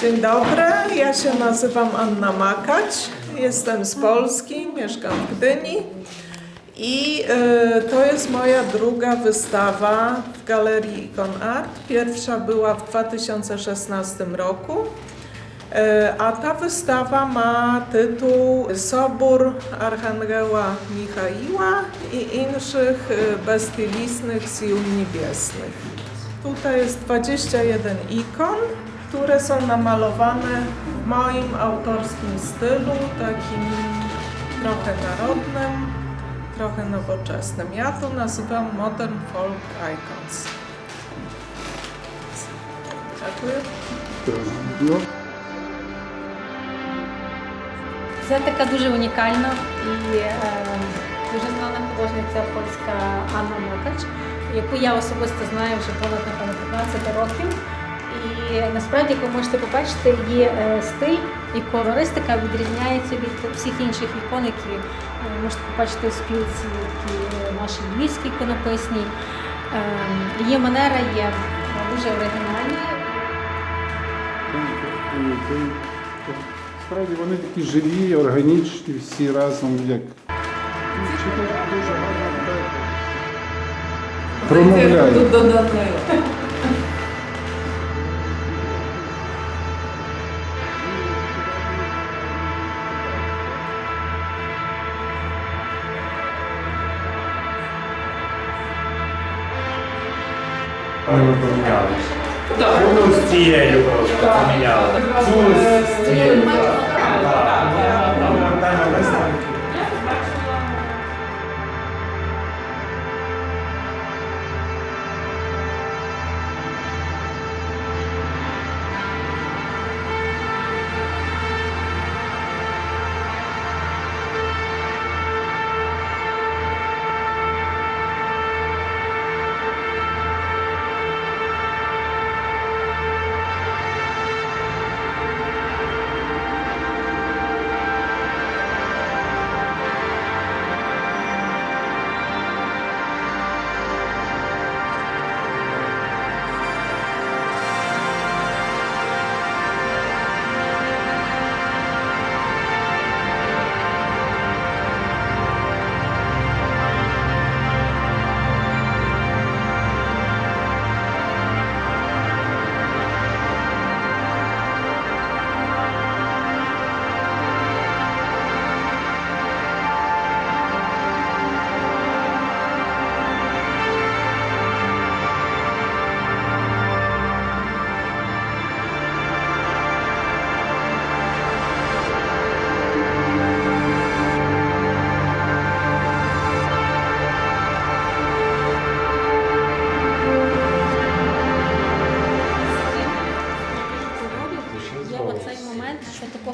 Dzień dobry, ja się nazywam Anna Makać, jestem z Polski, mieszkam w Gdyni i e, to jest moja druga wystawa w Galerii Icon Art. Pierwsza była w 2016 roku, e, a ta wystawa ma tytuł Sobór Archangela Michaiła i innych e, bezstylistnych sił. Tutaj jest 21 ikon, które są namalowane w moim autorskim stylu, takim trochę narodnym, trochę nowoczesnym. Ja to nazywam Modern Folk Icons. Dziękuję. Ну, Це така дуже унікальна і е, дуже знана художниця польська Анна Мокач, яку я особисто знаю вже понад напевно 15 років. І насправді, як ви можете побачити, її е, стиль і колористика відрізняється від всіх інших ікон, які е, можете побачити у спілці, які наші львівські іконописні. Е, Її манера є е, дуже оригінальною. Справді вони такі живі, органічні, всі разом як. Чи дуже гарно промовляють. Ми поміняли. Ну, з цією просто поміняли. Цю з цією.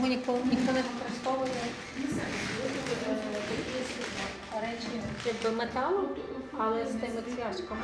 Що ніхто, ніхто не використовує речі якби металу, але з тими цвяшками.